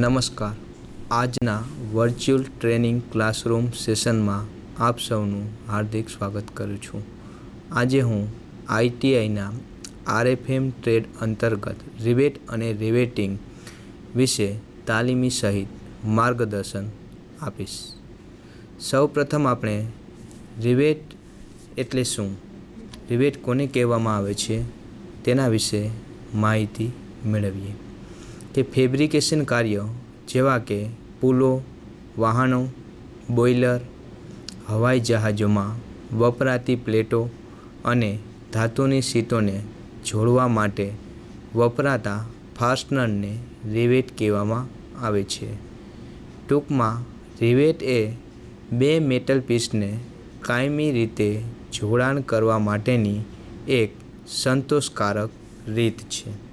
નમસ્કાર. આજના virtual training classroom સેશનમાં આપ સૌનું હાર્દિક સ્વાગત કરું છું. આજે હું આઈટીઆઈના આરએફએમ ટ્રેડ અંતર્ગત રિવેટ અને રિવેટિંગ વિશે તાલીમી સહિત માર્ગદર્શન આપીશ. સૌ પ્રથમ આપણે રિવેટ એટલે શું? રિવેટ કોને કહેવામાં આવે છે? તેના વિશે માહિતી મેળવીએ. કે ફેબ્રિકેશન કાર્ય જેવા કે પુલો, વાહનો બોઇલર હવાઈ જહાજોમાં વપરાતી પ્લેટો અને ધાતુની સીટોને જોડવા માટે વપરાતા ફાસ્ટનરને રિવેટ કહેવામાં આવે છે. ટૂંકમાં, રિવેટ એ બે મેટલ પીસને કાયમી રીતે જોડાણ કરવા માટેની એક સંતોષકારક રીત છે.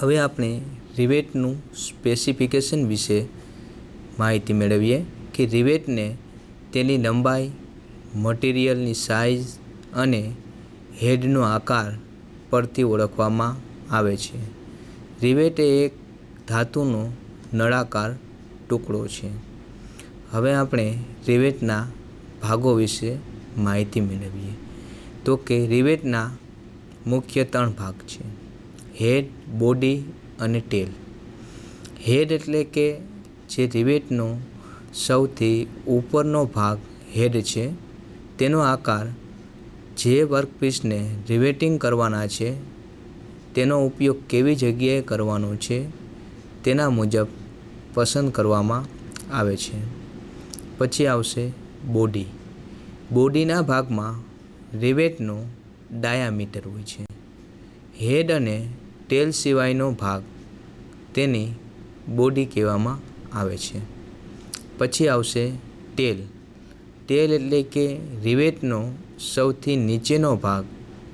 હવે આપણે રિવેટનું સ્પેસિફિકેશન વિશે માહિતી મેળવીએ કે રિવેટને તેની લંબાઈ, મટીરિયલની સાઇઝ અને હેડનો આકાર પરથી ઓળખવામાં આવે છે. રિવેટ એ એક ધાતુનો નળાકાર ટુકડો છે. હવે આપણે રિવેટના ભાગો વિશે માહિતી મેળવીએ. તો કે રિવેટના મુખ્ય ત્રણ ભાગ છે. હેડ બોડી અને ટેલ હેડ એટલે કે જે રિવેટનો સૌથી ઉપરનો ભાગ હેડ છે, તેનો આકાર જે વર્કપીસને રિવેટિંગ કરવાના છે, તેનો ઉપયોગ કેવી જગ્યાએ કરવાનો છે, તેના મુજબ પસંદ કરવામાં આવે છે. પછી આવશે બોડી બોડીના ભાગમાં રિવેટનો ડાયામીટર હોય છે. હેડ અને ટેલ સિવાયનો ભાગ તેની બોડી કહેવામાં આવે છે. પછી આવશે ટેલ ટેલ એટલે કે રિવેટનો સૌથી નીચેનો ભાગ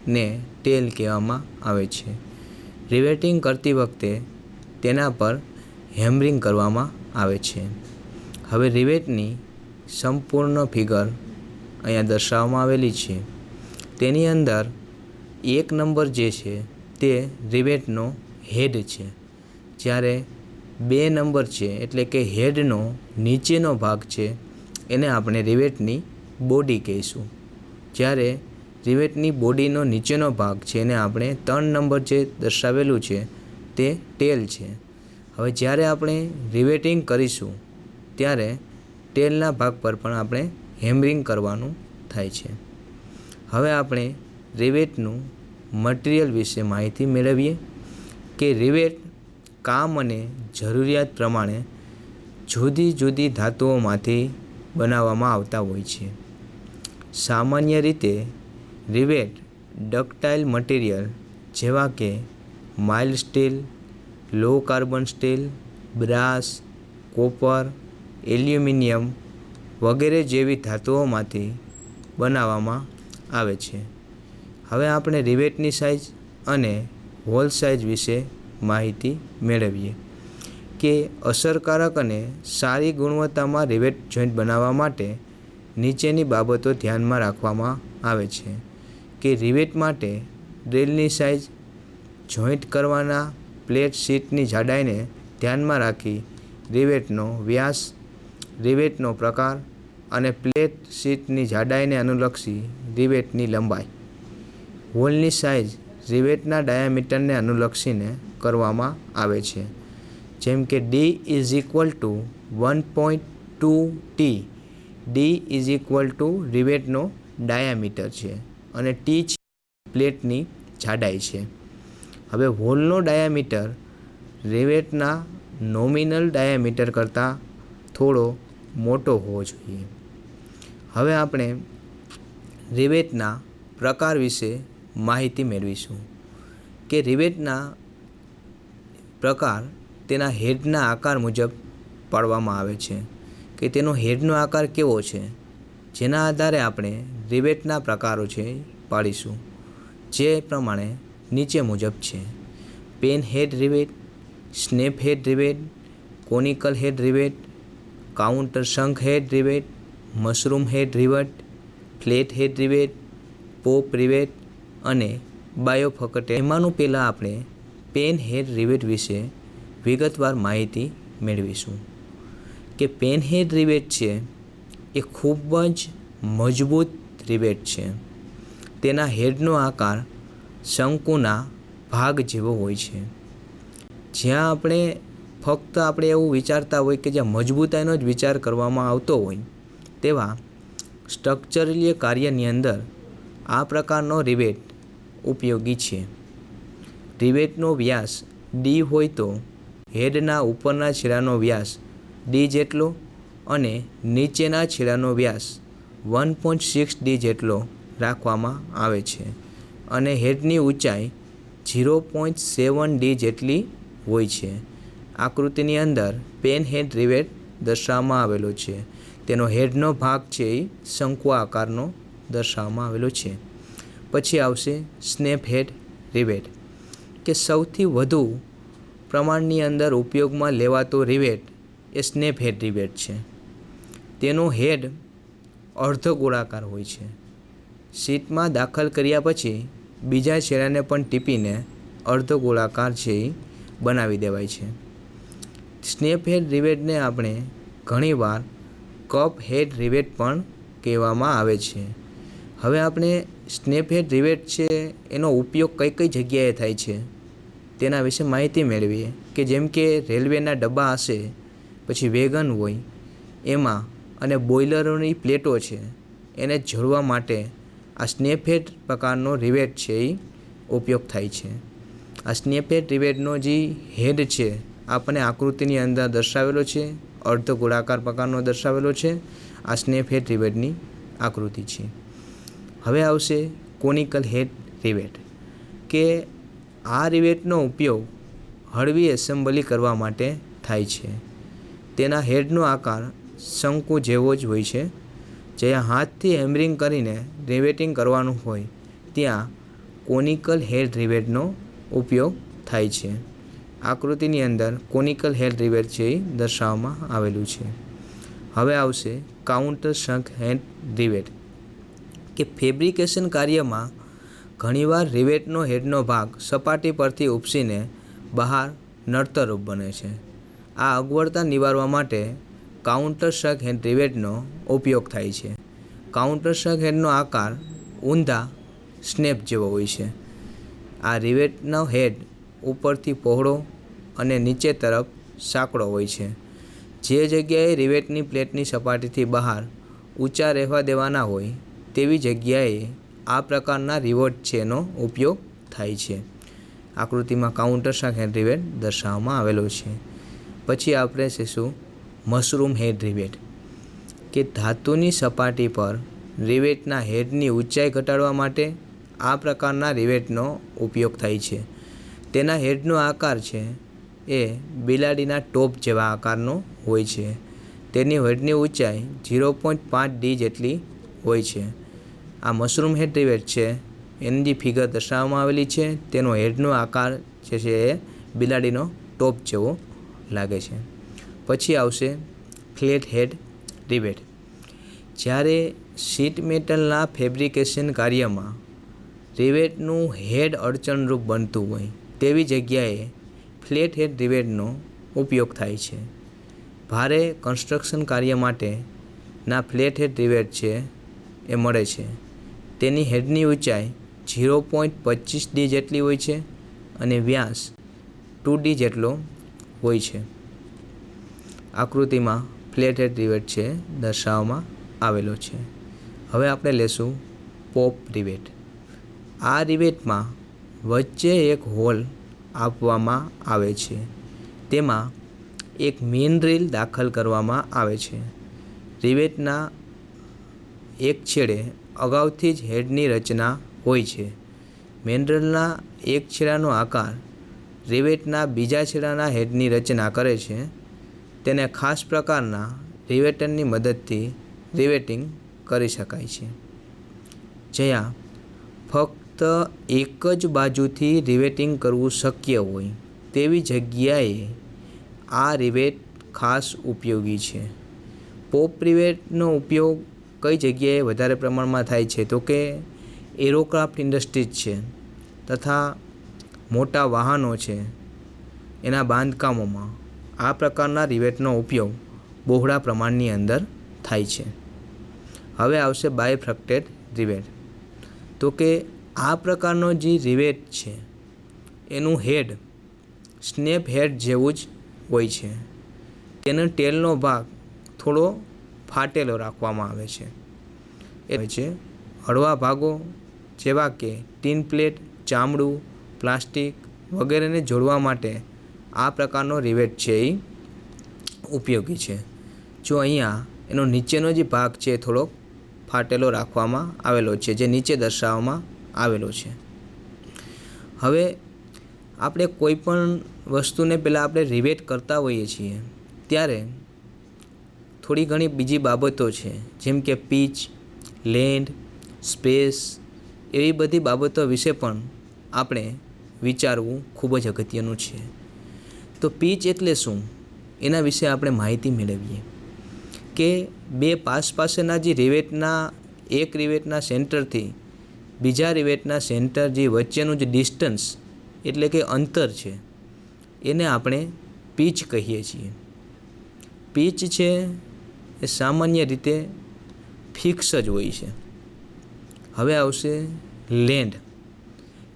ને ટેલ કહેવામાં આવે છે. રિવેટિંગ કરતી વખતે તેના પર હેમરિંગ કરવામાં આવે છે. હવે રિવેટની સંપૂર્ણ ફિગર અહીંયા દર્શાવવામાં આવેલી છે. તેની અંદર એક નંબર જે છે તે રિવેટનો હેડ છે. જ્યારે બે નંબર છે, એટલે કે હેડનો નીચેનો ભાગ છે, એને આપણે રિવેટની બોડી કહીશું. જ્યારે રિવેટની બોડીનો નીચેનો ભાગ છે, એને આપણે ત્રણ નંબર જે દર્શાવેલું છે, તે ટેલ છે. હવે જ્યારે આપણે રિવેટિંગ કરીશું, ત્યારે ટેલના ભાગ પર પણ આપણે હેમરિંગ કરવાનું થાય છે. હવે આપણે રિવેટનું મટીરિયલ વિશે માહિતી મેળવીએ કે રિવેટ કામ અને જરૂરિયાત પ્રમાણે જુદી જુદી ધાતુઓમાંથી બનાવવામાં આવતા હોય છે. સામાન્ય રીતે રિવેટ ડક્ટાઇલ મટીરિયલ જેવા કે mild steel, low carbon steel, brass, copper, aluminium વગેરે જેવી ધાતુઓમાંથી બનાવવામાં આવે છે. હવે આપણે રિવેટની સાઇઝ અને હોલ સાઇઝ વિશે માહિતી મેળવીએ કે અસરકારક અને સારી ગુણવત્તામાં રિવેટ જોઈન્ટ બનાવવા માટે નીચેની બાબતો ધ્યાનમાં રાખવામાં આવે છે કે રિવેટ માટે ડ્રિલની સાઇઝ જોઈન્ટ કરવાના પ્લેટ શીટની જાડાઈને ધ્યાનમાં રાખી રિવેટનો વ્યાસ, રિવેટનો પ્રકાર અને પ્લેટ શીટની જાડાઈને અનુલક્ષી રિવેટની લંબાઈ. હોલની સાઇઝ રિવેટના ડાયામીટરને અનુલક્ષીને કરવામાં આવે છે, જેમ કે D is equal to one point two T D is equal to રિવેટનો diameter છે અને ટી છે પ્લેટની જાડાઈ છે. હવે હોલનો ડાયામીટર રિવેટના નોમિનલ ડાયામીટર કરતાં થોડો મોટો હોવો જોઈએ. હવે આપણે રિવેટના પ્રકાર વિશે માહિતી મેળવીશું કે રિવેટના પ્રકાર તેના હેડના આકાર મુજબ પાડવામાં આવે છે, કે તેનો હેડનો આકાર કેવો છે, જેના આધારે આપણે રિવેટના પ્રકારો છે પાડીશું, જે પ્રમાણે નીચે મુજબ છે. Pan head rivet, snap head rivet conical head rivet, countersunk head rivet, mushroom head rivet flat head rivet, pop rivet અને બાયોફકટ એમાંનું પહેલાં આપણે પેન હેડ રિવેટ વિશે વિગતવાર માહિતી મેળવીશું. કે પેન હેર રિવેટ છે એ ખૂબ જ મજબૂત રિવેટ છે. તેના હેડનો આકાર શંકુના ભાગ જેવો હોય છે. જ્યાં આપણે ફક્ત આપણે એવું વિચારતા હોય કે જ્યાં મજબૂતાઈનો જ વિચાર કરવામાં આવતો હોય, તેવા સ્ટ્રક્ચરલીય કાર્યની અંદર આ પ્રકારનો રિવેટ ઉપયોગી છે. રિવેટનો વ્યાસ ડી હોય તો હેડના ઉપરના છેડાનો વ્યાસ ડી જેટલો અને નીચેના છેડાનો વ્યાસ વન પોઈન્ટ સિક્સ ડી જેટલો રાખવામાં આવે છે અને હેડની ઊંચાઈ ઝીરો પોઈન્ટ સેવન ડી જેટલી હોય છે. આકૃતિની અંદર પેન હેડ રિવેટ દર્શાવવામાં આવેલો છે. તેનો હેડનો ભાગ છે એ શંકુ આકારનો દર્શાવવામાં આવેલો છે. પછી આવશે સ્નેપ હેડ રિવેટ, કે સૌથી વધુ પ્રમાણની અંદર ઉપયોગમાં લેવાતો રિવેટ એ સ્નેપ હેડ રિવેટ છે. તેનો હેડ અર્ધ ગોળાકાર હોય છે. સીટમાં દાખલ કર્યા પછી બીજા છેડાને પણ ટીપીને અર્ધ ગોળાકાર છે એ બનાવી દેવાય છે. સ્નેપ હેડ રિવેટને આપણે ઘણીવાર કપ હેડ રિવેટ પણ કહેવામાં આવે છે. હવે આપણે સ્નેપહેડ રિવેટ છે, એનો ઉપયોગ કઈ કઈ જગ્યાએ થાય છે, તેના વિશે માહિતી મેળવીએ. કે જેમ કે રેલવેના ડબ્બા હશે, પછી વેગન હોય, એમાં અને બોઇલરોની પ્લેટો છે, એને જોડવા માટે આ સ્નેપહેડ પ્રકારનો રિવેટ છે એ ઉપયોગ થાય છે. આ સ્નેપહેડ રિવેટનો જે હેડ છે, આપણને આકૃતિની અંદર દર્શાવેલો છે અર્ધ ગોળાકાર પ્રકારનો દર્શાવેલો છે, આ સ્નેપહેડ રિવેટની આકૃતિ છે. હવે આવશે કોનિકલ હેડ રિવેટ, કે આ રિવેટનો ઉપયોગ હળવી એસેમ્બલી કરવા માટે થાય છે. તેના હેડનો આકાર શંકુ જેવો જ હોય છે. જ્યાં હાથથી હેમરિંગ કરીને રિવેટિંગ કરવાનું હોય, ત્યાં કોનિકલ હેડ રિવેટનો ઉપયોગ થાય છે. આકૃતિની અંદર કોનિકલ હેડ રિવેટ છે એ દર્શાવવામાં આવેલું છે. હવે આવશે કાઉન્ટર શંક હેડ રિવેટ કે ફેબ્રિકેશન કાર્યમાં ઘણીવાર રિવેટનો હેડનો ભાગ સપાટી પરથી ઉપસીને બહાર નડતરરૂપ બને છે. આ અગવડતા નિવારવા માટે કાઉન્ટર શક હેડ રિવેટનો ઉપયોગ થાય છે. કાઉન્ટર શક હેડનો આકાર ઊંધા સ્નેપ જેવો હોય છે. આ રિવેટનો હેડ ઉપરથી પહોળો અને નીચે તરફ સાંકડો હોય છે. જે જગ્યાએ રિવેટની પ્લેટની સપાટીથી બહાર ઊંચા રહેવા દેવાના હોય તેવી જગ્યાએ આ પ્રકારના રિવર્ટ એનો ઉપયોગ થાય છે. આકૃતિમાં કાઉન્ટર શાક હેડ રિવેટ દર્શાવવામાં આવેલો છે. પછી આપણે શીશું મશરૂમ હેડ રિવેટ કે ધાતુની સપાટી પર રિવેટના હેડની ઊંચાઈ ઘટાડવા માટે આ પ્રકારના રિવેટનો ઉપયોગ થાય છે. તેના હેડનો આકાર છે એ બિલાડીના ટોપ જેવા આકારનો હોય છે. તેની હેડની ઊંચાઈ ઝીરો પોઈન્ટ પાંચ ડી જેટલી હોય છે. આ મશરૂમ હેડ રિવેટ છે. એની જે ફિગર દર્શાવવામાં આવેલી છે. તેનો હેડનો આકાર જે છે એ બિલાડીનો ટોપ જેવો લાગે છે. પછી આવશે ફ્લેટ હેડ રિવેટ જ્યારે શીટ મેટલના ફેબ્રિકેશન કાર્યમાં રિવેટનું હેડ અડચણરૂપ બનતું હોય, તેવી જગ્યાએ ફ્લેટ હેડ રિવેટનો ઉપયોગ થાય છે. ભારે કન્સ્ટ્રક્શન કાર્ય માટે ના ફ્લેટ હેડ રિવેટ છે એ મળે છે. તેની હેડની ઊંચાઈ ઝીરો પોઈન્ટ પચીસ ડી જેટલી હોય છે અને વ્યાસ ટુ ડી જેટલો હોય છે. આકૃતિમાં ફ્લેટ હેડ રિવેટ છે દર્શાવવામાં આવેલો છે. હવે આપણે લેશું પોપ રિવેટ. આ રિવેટમાં વચ્ચે એક હોલ આપવામાં આવે છે. તેમાં એક મેઇન રીલ દાખલ કરવામાં આવે છે. રિવેટના એક છેડે અગાઉથી જ હેડની રચના હોય છે. મેન્ડલના એક છેડાનો આકાર રિવેટના બીજા છેડાના હેડની રચના કરે છે. તેને ખાસ પ્રકારના રિવેટરની મદદથી રિવેટિંગ કરી શકાય છે. જ્યાં, ફક્ત એક જ બાજુથી રિવેટિંગ કરવું શક્ય હોય તેવી જગ્યાએ આ રિવેટ ખાસ ઉપયોગી છે. પોપ રિવેટનો ઉપયોગ કઈ જગ્યાએ વધારે પ્રમાણમાં થાય છે? તો કે એરોક્રાફ્ટ ઇન્ડસ્ટ્રીઝ છે તથા મોટા વાહનો છે એના બાંધકામોમાં. આ પ્રકારના રિવેટનો ઉપયોગ બહોળા પ્રમાણની અંદર થાય છે. હવે આવશે બાયફ્રક્ટેડ રિવેટ. તો કે આ પ્રકારનો જે રિવેટ છે, એનું હેડ સ્નેપ હેડ જેવું જ હોય છે. તેનો ટેલનો ભાગ થોડો ફાટેલો રાખવામાં આવે છે. એ છે, હળવા ભાગો જેવા કે ટીન પ્લેટ, ચામડું, પ્લાસ્ટિક વગેરેને જોડવા માટે આ પ્રકારનો રિવેટ છે એ ઉપયોગી છે. જો અહીંયા એનો નીચેનો જે ભાગ છે થોડોક ફાટેલો રાખવામાં આવેલો છે, જે નીચે દર્શાવવામાં આવેલો છે. હવે આપણે કોઈ પણ વસ્તુને પહેલાં આપણે રિવેટ કરતા હોઈએ છીએ, ત્યારે થોડી ઘણી બીજી બાબતો છે, જેમ કે પીચ, લેન્ડ, સ્પેસ એવી બધી બાબતો વિશે પણ આપણે વિચારવું ખૂબ જ અગત્યનું છે. તો પીચ એટલે શું? એના વિશે આપણે માહિતી મેળવીએ. કે બે પાસ પાસેના જે રિવેટના, એક રિવેટના સેન્ટરથી બીજા રિવેટના સેન્ટર જે વચ્ચેનું જે ડિસ્ટન્સ એટલે કે અંતર છે, એને આપણે પીચ કહીએ છીએ. પીચ છે એ સામાન્ય રીતે ફિક્સ જ હોય છે. હવે આવશે લેન્ડ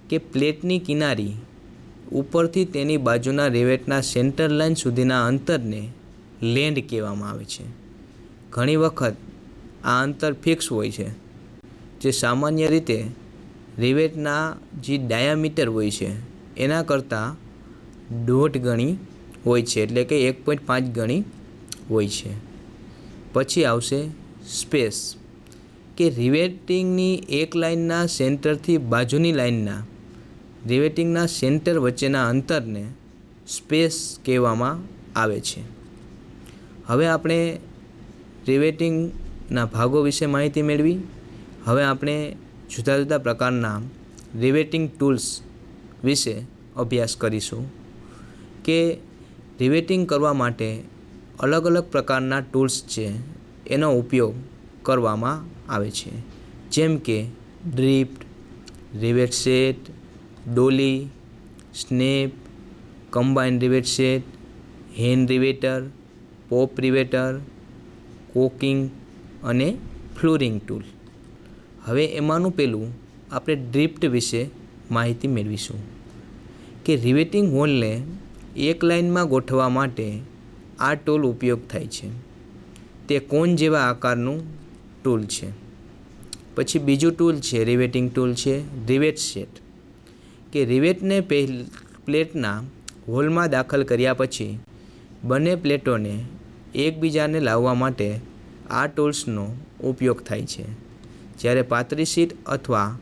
કે પ્લેટની કિનારી ઉપરથી તેની બાજુના રિવેટના સેન્ટર લાઇન સુધીના અંતરને લેન્ડ કહેવામાં આવે છે. ઘણી વખત આ અંતર ફિક્સ હોય છે. જે સામાન્ય રીતે રિવેટના જે ડાયામીટર હોય છે, એના કરતાં દોઢ ગણી હોય છે, એટલે કે એક પોઈન્ટ પાંચ ગણી હોય છે. પછી આવશે સ્પેસ, કે રિવેટિંગની એક લાઇનના સેન્ટરથી બાજુની લાઇનના, રિવેટિંગના સેન્ટર વચ્ચેના અંતરને સ્પેસ કહેવામાં આવે છે. હવે આપણે રિવેટિંગના ભાગો વિશે માહિતી મેળવી. હવે આપણે જુદા જુદા પ્રકારના રિવેટિંગ ટૂલ્સ વિશે અભ્યાસ કરીશું, કે રિવેટિંગ કરવા માટે અલગ અલગ પ્રકારના ટૂલ્સ છે, એનો ઉપયોગ કરવામાં આવે છે. જેમ કે drift, rivet set, dolly, snap, combine rivet set, hand riveter, pop riveter, caulking અને ફ્લોરિંગ ટૂલ. હવે એમાંનું પેલું આપણે ડ્રિફ્ટ વિશે માહિતી મેળવીશું. કે રિવેટિંગ હોલને એક લાઇનમાં ગોઠવવા માટે આ ટૂલ ઉપયોગ થાય છે. તે કોન જેવા આકારનું ટૂલ છે. પછી બીજું ટૂલ છે, રિવેટિંગ ટૂલ છે, રિવેટ સેટ. કે રિવેટને પ્લેટના હોલમાં દાખલ કર્યા પછી બંને પ્લેટોને એકબીજાને લાવવા માટે આ ટૂલ્સનો ઉપયોગ થાય છે. જ્યારે પાતળી શીટ અથવા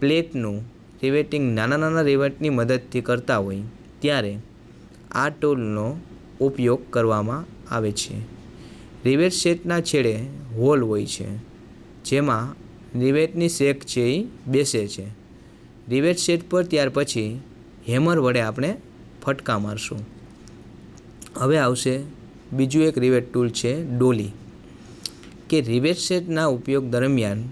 પ્લેટનું રિવેટિંગ નાના નાના રિવેટની મદદથી કરતા હોય, ત્યારે આ ટૂલનો ઉપયોગ કરવામાં આવે છે. રિવેટ સેટના છેડે હોલ હોય છે, જેમાં રિવેટની શેક છે એ બેસે છે. રિવેટ સેટ પર ત્યાર પછી હેમર વડે આપણે ફટકા મારશું. હવે આવશે બીજું એક રિવેટ ટૂલ છે, ડોલી. કે રિવેટ સેટના ઉપયોગ દરમિયાન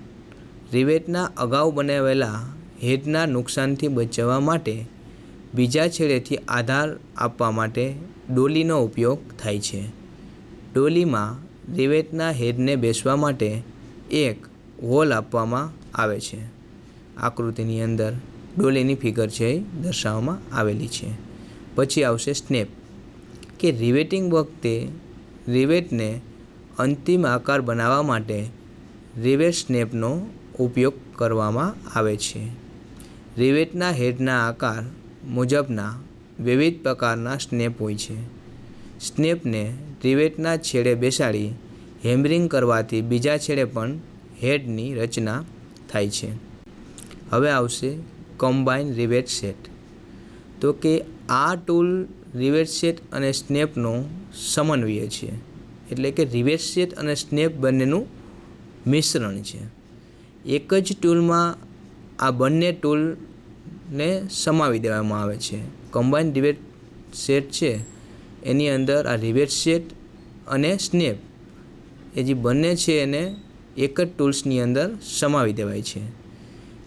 રિવેટના અગાઉ બનાવેલા હેડના નુકસાનથી બચાવવા માટે બીજા છેડેથી આધાર આપવા માટે ડોલીનો ઉપયોગ થાય છે. ડોલીમાં રિવેટના હેડને બેસવા માટે એક હોલ આપવામાં આવે છે. આકૃતિની અંદર ડોલીની ફિગર છે એ દર્શાવવામાં આવેલી છે. પછી આવશે સ્નેપ, કે રિવેટિંગ વખતે રિવેટને અંતિમ આકાર બનાવવા માટે રિવેટ સ્નેપનો ઉપયોગ કરવામાં આવે છે. રિવેટના હેડના આકાર મુજબના વિવિધ પ્રકારના સ્નેપ હોય છે. સ્નેપને રિવેટના છેડે બેસાડી હેમરિંગ કરવાથી બીજા છેડે પણ હેડની રચના થાય છે. હવે આવશે કમ્બાઇન રિવેટ સેટ. તો કે આ ટૂલ રિવેટ સેટ અને સ્નેપનો સમન્વય છે. એટલે કે રિવેટ સેટ અને સ્નેપ બંનેનું મિશ્રણ છે. એક જ ટૂલમાં આ બંને ટૂલને સમાવી દેવામાં આવે છે. કમ્બાઇન રિબેટ સેટ છે. એની અંદર આ રિબેટ સેટ અને સ્નેપ એ જે બંને છે એને એક જ ટૂલ્સની અંદર સમાવી દેવાય છે.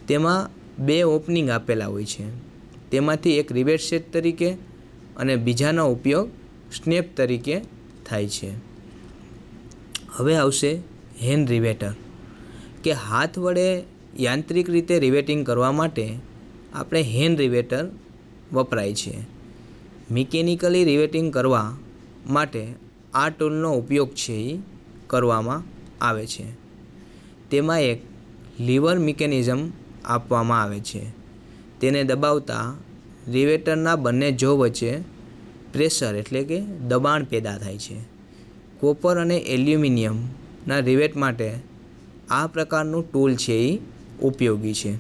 તેમાં બે ઓપનિંગ આપેલા હોય છે. તેમાંથી એક રિબેટ સેટ તરીકે અને બીજાનો ઉપયોગ સ્નેપ તરીકે થાય છે. હવે આવશે હેન્ડ રિવેટર કે હાથ વડે યાંત્રિક રીતે રિવેટિંગ કરવા માટે આપણે હેન્ડ રિવેટર વપરાય છે. મિકેનિકલી રિવેટિંગ કરવા માટે આ ટૂલનો ઉપયોગ છે એ કરવામાં આવે છે. તેમાં એક લીવર મિકેનિઝમ આપવામાં આવે છે. તેને દબાવતા રિવેટરના બંને જો વચ્ચે પ્રેશર એટલે કે દબાણ પેદા થાય છે. કોપર અને એલ્યુમિનિયમના રિવેટ માટે આ પ્રકારનું ટૂલ છે એ ઉપયોગી છે.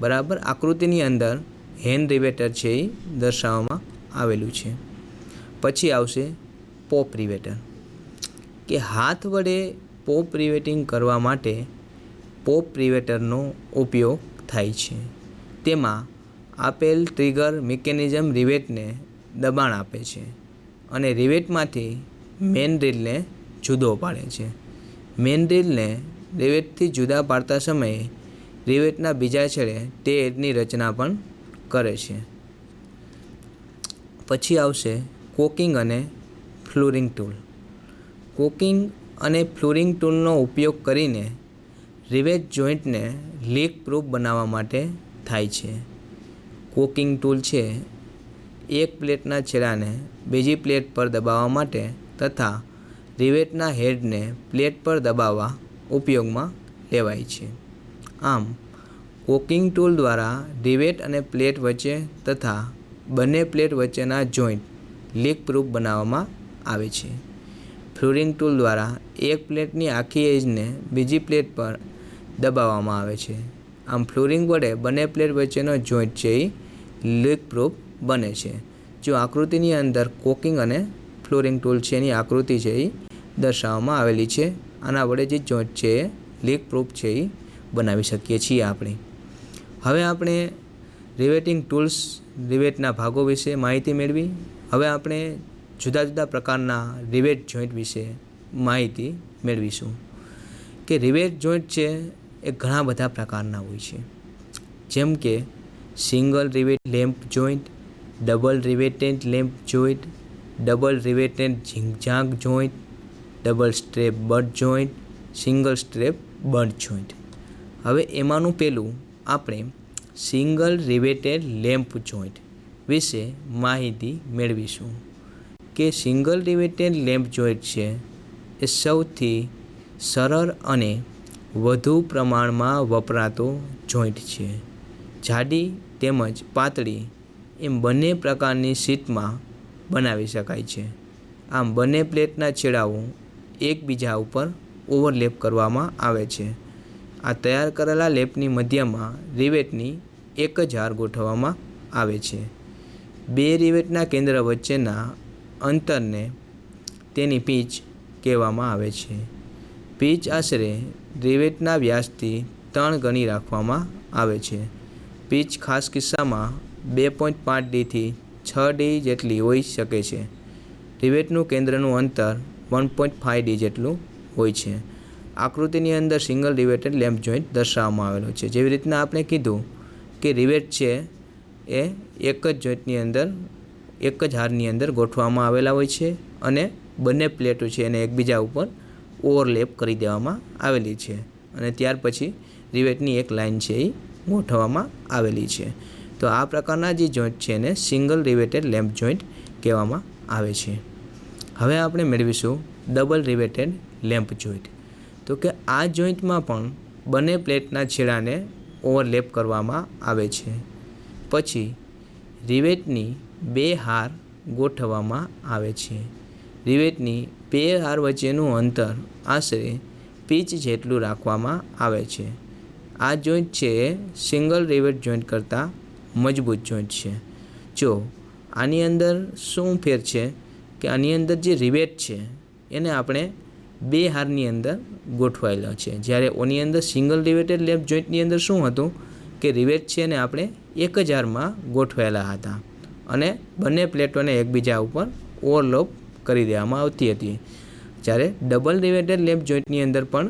બરાબર? આકૃતિની અંદર હેન્ડ રિવેટર છે એ દર્શાવવામાં આવેલું છે. પછી આવશે પોપ રિવેટર કે હાથ વડે પોપ રિવેટિંગ કરવા માટે પોપ રિવેટરનો ઉપયોગ થાય છે. તેમાં આપેલ ટ્રિગર મિકેનિઝમ રિવેટને દબાણ આપે છે અને રિવેટમાંથી મેન ડ્રીલને જુદો પાડે છે. મેન ડ્રીલને રિવેટથી જુદા પાડતા સમયે રિવેટના બીજા છેડે તે એડની રચના પણ કરે છે. પછી આવશે કોકિંગ અને ફ્લોરિંગ ટૂલ. કોકિંગ અને ફ્લોરિંગ ટૂલનો ઉપયોગ કરીને રિવેટ જોઈન્ટને લીક પ્રૂફ બનાવવા માટે થાય છે. કોકિંગ ટૂલ છે એક પ્લેટના છેડાને બીજી પ્લેટ પર દબાવવા માટે તથા રિવેટના હેડને પ્લેટ પર દબાવવા ઉપયોગમાં લેવાય છે. આમ કોકિંગ ટૂલ દ્વારા રિવેટ અને પ્લેટ વચ્ચે તથા બંને પ્લેટ વચ્ચેના જોઈન્ટ લીક પ્રૂફ બનાવવામાં આવે છે. ફ્લોરિંગ ટૂલ દ્વારા એક પ્લેટની આખી એજને બીજી પ્લેટ પર દબાવવામાં આવે છે. આમ ફ્લોરિંગ વડે બંને પ્લેટ વચ્ચેનો જોઈન્ટ છે એ લીક પ્રૂફ બને છે. જો આકૃતિની અંદર કોકિંગ અને ફ્લોરિંગ ટૂલ છે એની આકૃતિ છે એ દર્શાવવામાં આવેલી છે, આના વડે જે જોઈન્ટ છે એ લીક પ્રૂફ છે એ બનાવી શકીએ છીએ આપણે. હવે આપણે રિવેટિંગ ટૂલ્સ રિવેટના ભાગો વિશે માહિતી મેળવી. હવે આપણે જુદા જુદા પ્રકારના રિવેટ જોઈન્ટ વિશે માહિતી મેળવીશું. કે રિવેટ જોઈન્ટ છે એ ઘણા બધા પ્રકારના હોય છે. જેમ કે single rivet lap joint double riveted lap joint double riveted zigzag joint double strap butt joint single strap butt joint હવે એમાંનું પહેલું આપણે સિંગલ રિવેટેડ લેમ્પ જોઈન્ટ વિશે માહિતી મેળવીશું. કે સિંગલ રિવેટેડ લેમ્પ જોઈન્ટ છે, એ સૌથી સરળ અને વધુ પ્રમાણમાં વપરાતો જોઈન્ટ છે. જાડી તેમજ પાતળી એમ બંને પ્રકારની શીટમાં બનાવી શકાય છે. આમ બંને પ્લેટના છેડાઓ એકબીજા ઉપર ઓવરલેપ કરવામાં આવે છે. આ તૈયાર કરેલા લેપની મધ્યમાં રિવેટની એક જ હાર ગોઠવવામાં આવે છે. બે રિવેટના કેન્દ્ર વચ્ચેના અંતરને તેની પીચ કહેવામાં આવે છે. પીચ આશરે રિવેટના વ્યાસથી ત્રણ ગણી રાખવામાં આવે છે. પીચ ખાસ કિસ્સામાં બે પોઈન્ટ પાંચ ડીથી છ ડી જેટલી હોઈ શકે છે. રિવેટનું કેન્દ્રનું અંતર વન પોઈન્ટ ફાઇવ ડી જેટલું હોય છે. આકૃતિની અંદર સિંગલ રિવેટેડ લેમ્પ જોઈન્ટ દર્શાવવામાં આવેલો છે. જેવી રીતના આપણે કીધું કે રિવેટ છે એ એક જ જોઈન્ટની અંદર, એક જ હારની અંદર ગોઠવવામાં આવેલા હોય છે અને બંને પ્લેટો છે એને એકબીજા ઉપર ઓવરલેપ કરી દેવામાં આવેલી છે અને ત્યાર પછી રિવેટની એક લાઇન છે એ ગોઠવવામાં આવેલી છે. તો આ પ્રકારના જે જોઈન્ટ છે એને સિંગલ રિવેટેડ લેમ્પ જોઈન્ટ કહેવામાં આવે છે. હવે આપણે મેળવીશું ડબલ રિવેટેડ લેમ્પ જોઈન્ટ તો કે આ જોઈન્ટમાં પણ બંને પ્લેટના છેડાને ઓવરલેપ કરવામાં આવે છે. પછી, રિવેટની બે હાર ગોઠવવામાં આવે છે. રિવેટની બે હાર વચ્ચેનું અંતર આશરે પીચ જેટલું રાખવામાં આવે છે. આ જોઈન્ટ છે એ સિંગલ રિવેટ જોઈન્ટ કરતાં મજબૂત જોઈન્ટ છે. જો, આની અંદર શું ફેર છે કે આની અંદર જે રિવેટ છે, એને આપણે બે હારની અંદર ગોઠવાયેલો છે. જ્યારે ઓની અંદર સિંગલ રિવેટેડ લેપ જોઈન્ટની અંદર શું હતું કે રિવેટ છે ને આપણે એક જ હારમાં ગોઠવાયેલા હતા. અને બંને પ્લેટોને એકબીજા ઉપર ઓવરલોપ કરી દેવામાં આવતી હતી. જ્યારે ડબલ રિવેટેડ લેપ જોઈન્ટની અંદર પણ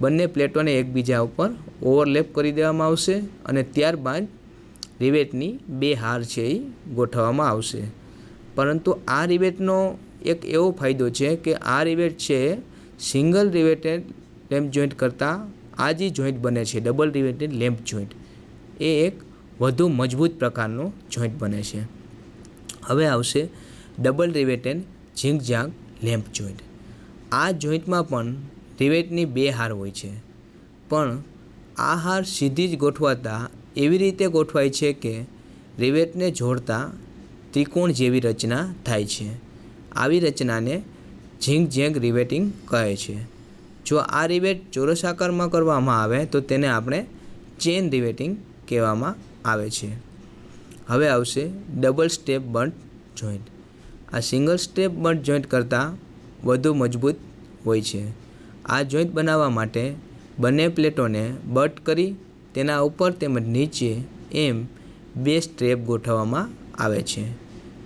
બંને પ્લેટોને એકબીજા ઉપર ઓવરલેપ કરી દેવામાં આવશે અને ત્યારબાદ રિવેટની બે હાર છે એ ગોઠવવામાં આવશે. પરંતુ આ રિવેટનો એક એવો ફાયદો છે કે આ રિવેટ છે સિંગલ રિવેટેડ લેમ્પ જોઈન્ટ કરતાં આ જે જોઈન્ટ બને છે, ડબલ રિવેટેડ લેમ્પ જોઈન્ટ, એ એક વધુ મજબૂત પ્રકારનો જોઈન્ટ બને છે. હવે આવશે double riveted zigzag lap joint. આ જોઈન્ટમાં પણ રિવેટની બે હાર હોય છે. પણ આ હાર સીધી જ ગોઠવાતા એવી રીતે ગોઠવાય છે કે રિવેટને જોડતા ત્રિકોણ જેવી રચના થાય છે. આવી રચનાને ઝીંગ ઝેંગ રિવેટિંગ કહે છે. જો આ રિવેટ ચોરસ આકારમાં કરવામાં આવે, તો તેને આપણે ચેન રિવેટિંગ કહેવામાં આવે છે. હવે આવશે ડબલ સ્ટેપ બન્ટ જોઈન્ટ. આ સિંગલ સ્ટેપ બન્ટ જોઈન્ટ કરતાં વધુ મજબૂત હોય છે. આ જોઈન્ટ બનાવવા માટે બંને પ્લેટોને બટ કરી તેના ઉપર તેમજ નીચે એમ બે સ્ટ્રેપ ગોઠવવામાં આવે છે.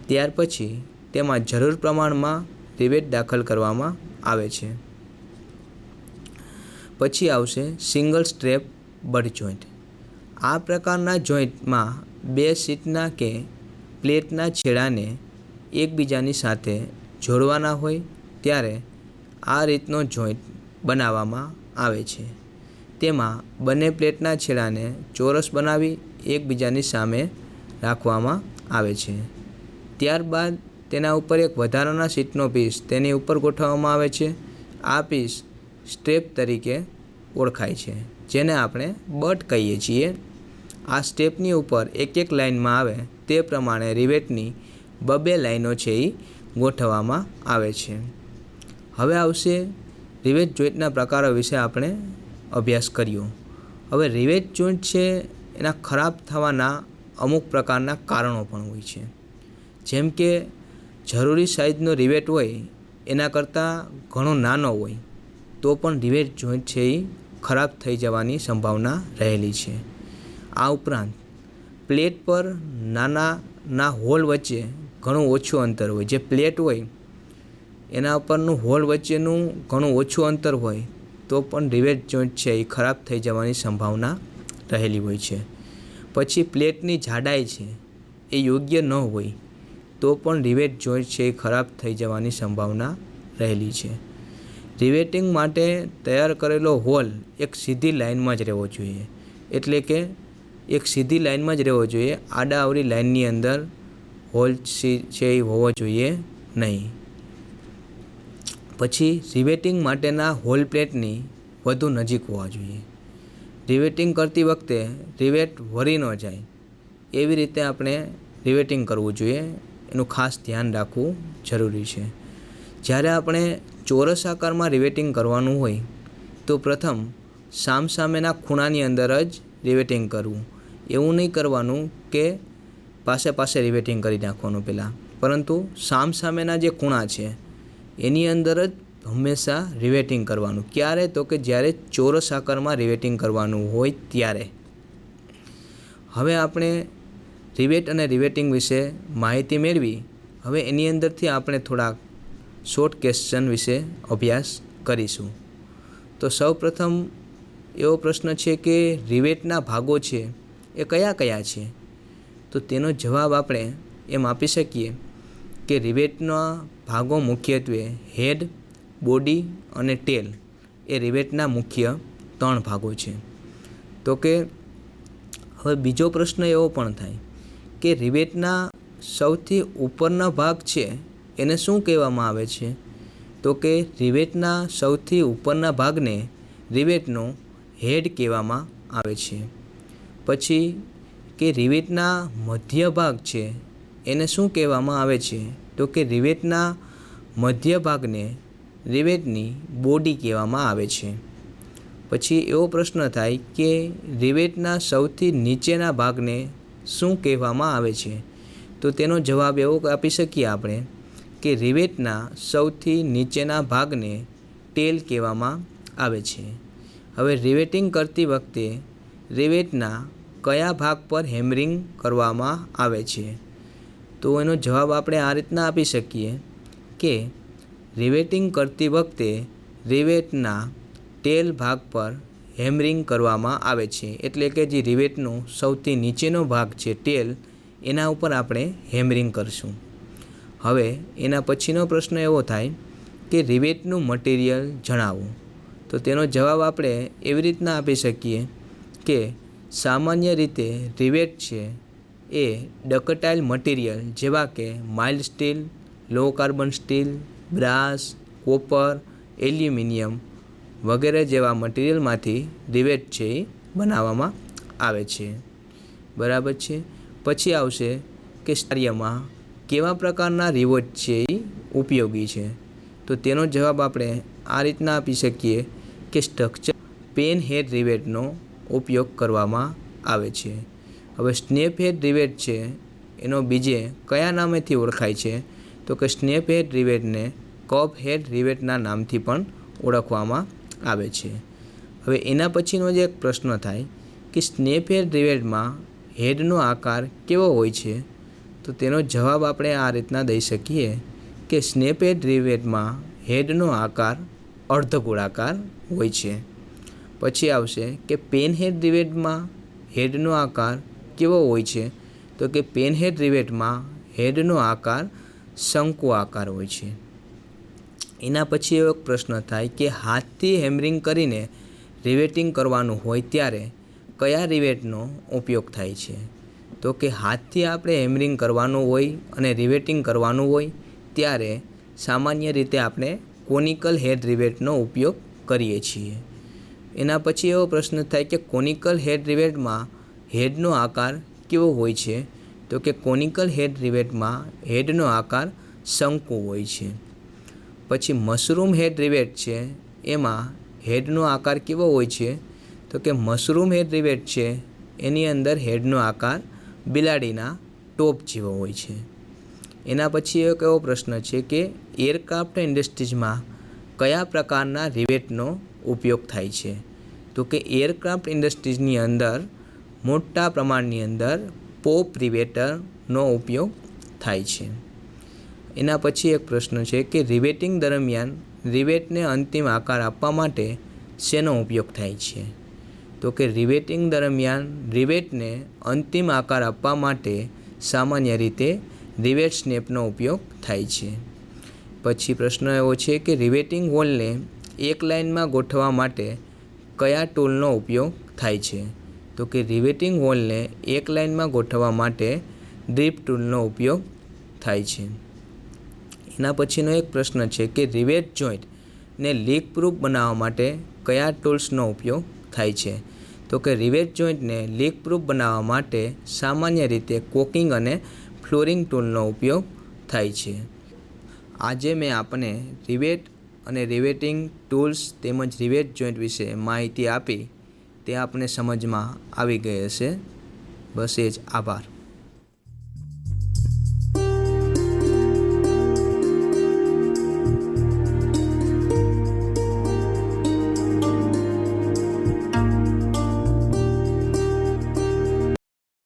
ત્યાર પછી તેમાં જરૂર પ્રમાણમાં રિવેટ દાખલ કરવામાં આવે છે. પછી આવશે સિંગલ સ્ટ્રેપ બટ જોઈન્ટ. આ પ્રકારના જોઈન્ટમાં બે સીટના કે પ્લેટના છેડાને એકબીજાની સાથે જોડવાના હોય ત્યારે આ રીતનો જોઈન્ટ બનાવવામાં આવે છે. તેમાં બંને પ્લેટના છેડાને ચોરસ બનાવી એકબીજાની સામે રાખવામાં આવે છે. ત્યારબાદ તેના ઉપર એક વધારાના સીટનો પીસ તેની ઉપર ગોઠવવામાં આવે છે. આ પીસ સ્ટેપ તરીકે ઓળખાય છે, જેને આપણે બટ કહીએ છીએ. આ સ્ટેપની ઉપર એક એક લાઇનમાં આવે તે પ્રમાણે રિવેટની બબે લાઈનો છે એ ગોઠવવામાં આવે છે. હવે આવશે રિવેટ જોઈન્ટના પ્રકારો વિશે આપણે અભ્યાસ કર્યો. હવે રિવેટ જોઈન્ટ છે એના ખરાબ થવાના અમુક પ્રકારના કારણો પણ હોય છે. જેમ કે જરૂરી સાઇઝનો રિવેટ હોય, એના કરતાં ઘણો નાનો હોય, તો પણ રિવેટ જોઈન્ટ છે એ ખરાબ થઈ જવાની સંભાવના રહેલી છે. આ ઉપરાંત, પ્લેટ પર નાના, ના હોલ વચ્ચે ઘણું ઓછું અંતર હોય. જે પ્લેટ હોય, એના ઉપરનું હોલ વચ્ચેનું ઘણું ઓછું અંતર હોય, તો પણ રિવેટ જોઈન્ટ છે એ ખરાબ થઈ જવાની સંભાવના રહેલી હોય છે. પછી પ્લેટની જાડાઈ છે, એ યોગ્ય ન હોય તો પણ રિવેટ જોઈન્ટ છે એ ખરાબ થઈ જવાની સંભાવના રહેલી છે. રિવેટિંગ માટે તૈયાર કરેલો હોલ એક સીધી લાઇનમાં જ રહેવો જોઈએ. એટલે કે એક સીધી લાઇનમાં જ રહેવો જોઈએ. આડાઅવળી લાઇનની અંદર હોલ છે એ હોવો જોઈએ નહીં. પછી રિવેટિંગ માટેના હોલ પ્લેટની વધુ નજીક હોવા જોઈએ. રિવેટિંગ કરતી વખતે રિવેટ વરી ન જાય. એવી રીતે આપણે રિવેટિંગ કરવું જોઈએ. એનું ખાસ ધ્યાન રાખવું જરૂરી છે. જ્યારે આપણે ચોરસ આકારમાં રિવેટિંગ કરવાનું હોય, તો પ્રથમ સામસામેના ખૂણાની અંદર જ રિવેટિંગ કરવું. એવું નહીં કરવાનું કે પાસે પાસે રિવેટિંગ કરી નાખવાનું પહેલાં. પરંતુ સામસામેના જે ખૂણા છે, એની અંદર જ હંમેશા રિવેટિંગ કરવાનું. ક્યારે? તો કે જ્યારે ચોરસ આકારમાં રિવેટિંગ કરવાનું હોય ત્યારે. હવે આપણે રિવેટ અને રિવેટિંગ વિશે માહિતી મેળવી, હવે એની અંદરથી આપણે થોડાક શોર્ટ ક્વેશ્ચન વિશે અભ્યાસ કરીશું. તો સૌપ્રથમ એવો પ્રશ્ન છે કે રિવેટના ભાગો છે એ કયા કયા છે? તો તેનો જવાબ આપણે એમ આપી શકીએ કે રિવેટના ભાગો મુખ્યત્વે હેડ બોડી અને ટેલ એ રિવેટના મુખ્ય ત્રણ ભાગો છે. તો કે હવે બીજો પ્રશ્ન એવો પણ થાય કે રિબેટના સૌથી ઉપરના ભાગ છે એને શું કહેવામાં આવે છે? તો કે રિબેટના સૌથી ઉપરના ભાગને રિબેટનો હેડ કહેવામાં આવે છે. પછી કે રિબેટના મધ્ય ભાગ છે એને શું કહેવામાં આવે છે? તો કે રિબેટના મધ્ય ભાગને રિબેટની બોડી કહેવામાં આવે છે. પછી એવો પ્રશ્ન થાય કે રિબેટના સૌથી નીચેના ભાગને શું કહેવામાં આવે છે? તો તેનો જવાબ એવો આપી શકીએ આપણે કે રિવેટના સૌથી નીચેના ભાગને ટેલ કહેવામાં આવે છે. હવે રિવેટિંગ કરતી વખતે રિવેટના કયા ભાગ પર હેમરિંગ કરવામાં આવે છે? તો એનો જવાબ આપણે આ રીતના આપી શકીએ કે રિવેટિંગ કરતી વખતે રિવેટના ટેલ ભાગ પર હેમરિંગ કરવામાં આવે છે, એટલે કે જે રિવેટનો સૌથી નીચેનો ભાગ છે ટેલ એના ઉપર આપણે હેમરિંગ કરશું. હવે એના પછીનો પ્રશ્ન એવો થાય કે રિવેટનું મટીરિયલ જણાવો. તો તેનો જવાબ આપણે એવી રીતના આપી શકીએ કે સામાન્ય રીતે રિવેટ છે એ ડકટાઇલ મટીરિયલ જેવા કે mild steel, low carbon steel, brass, copper, aluminium વગેરે જેવા મટીરિયલમાંથી રિવેટ છે એ બનાવવામાં આવે છે. બરાબર છે? પછી આવશે કે કાર્યમાં કેવા પ્રકારના રિવેટ છે એ ઉપયોગી છે? તો તેનો જવાબ આપણે આ રીતના આપી શકીએ કે સ્ટ્રક્ચર પેન હેડ રિવેટનો ઉપયોગ કરવામાં આવે છે. હવે સ્નેપ હેડ રિવેટ છે, એનો બીજે કયા નામેથી ઓળખાય છે? તો કે સ્નેપ હેડ રિવેટને કપ હેડ રિવેટના નામથી પણ ઓળખવામાં આવે છે. હવે એના પછીનો જે એક પ્રશ્ન થાય કે સ્નેપ હેડ રિવેટમાં હેડનો આકાર કેવો હોય છે? તો તેનો જવાબ આપણે આ રીતના દઈ શકીએ કે સ્નેપ હેડ રિવેટમાં હેડનો આકાર અર્ધગોળાકાર હોય છે. પછી આવશે કે પેન હેડ રિવેટમાં હેડનો આકાર કેવો હોય છે? તો કે પેન હેડ રિવેટમાં હેડનો આકાર શંકુ આકાર હોય છે. એના પછી એવો એક પ્રશ્ન થાય કે હાથથી હેમરિંગ કરીને રિવેટિંગ કરવાનું હોય ત્યારે કયા રિવેટનો ઉપયોગ થાય છે? તો કે હાથથી આપણે હેમરિંગ કરવાનું હોય અને રિવેટિંગ કરવાનું હોય ત્યારે સામાન્ય રીતે આપણે કોનિકલ હેડ રિવેટનો ઉપયોગ કરીએ છીએ. એના પછી એવો પ્રશ્ન થાય કે કોનિકલ હેડ રિવેટમાં હેડનો આકાર કેવો હોય છે? તો કે કોનિકલ હેડ રિવેટમાં હેડનો આકાર શંકુ હોય છે. પછી મશરૂમ હેડ રિવેટ છે, એમાં હેડનો આકાર કેવો હોય છે? તો કે મશરૂમ હેડ રિવેટ છે, એની અંદર હેડનો આકાર બિલાડીના ટોપ જેવો હોય છે. એના પછી એક એવો પ્રશ્ન છે કે એરક્રાફ્ટ ઇન્ડસ્ટ્રીઝમાં કયા પ્રકારના રિવેટનો ઉપયોગ થાય છે? તો કે એરક્રાફ્ટ ઇન્ડસ્ટ્રીઝની અંદર મોટા પ્રમાણની અંદર પોપ રિવેટરનો ઉપયોગ થાય છે. એના પછી એક પ્રશ્ન છે કે રિવેટિંગ દરમિયાન રિવેટને અંતિમ આકાર આપવા માટે શેનો ઉપયોગ થાય છે? તો કે રિવેટિંગ દરમિયાન રિવેટને અંતિમ આકાર આપવા માટે સામાન્ય રીતે રિવેટ સ્નેપનો ઉપયોગ થાય છે. પછી પ્રશ્ન એવો છે કે રિવેટિંગ હોલને એક લાઇનમાં ગોઠવવા માટે કયા ટૂલનો ઉપયોગ થાય છે? તો કે રિવેટિંગ હોલને એક લાઇનમાં ગોઠવવા માટે ડ્રીપ ટૂલનો ઉપયોગ થાય છે. એના પછીનો એક પ્રશ્ન છે કે રિવેટ જોઈન્ટને લીક પ્રૂફ બનાવવા માટે કયા ટૂલ્સનો ઉપયોગ થાય છે? તો કે રિવેટ જોઈન્ટને લીક પ્રૂફ બનાવવા માટે સામાન્ય રીતે કોકિંગ અને ફ્લોરિંગ ટૂલનો ઉપયોગ થાય છે. આજે મેં આપને રિવેટ અને રિવેટિંગ ટૂલ્સ તેમજ રિવેટ જોઈન્ટ વિશે માહિતી આપી તે આપને સમજમાં આવી ગઈ હશે. બસ એ જ આભાર.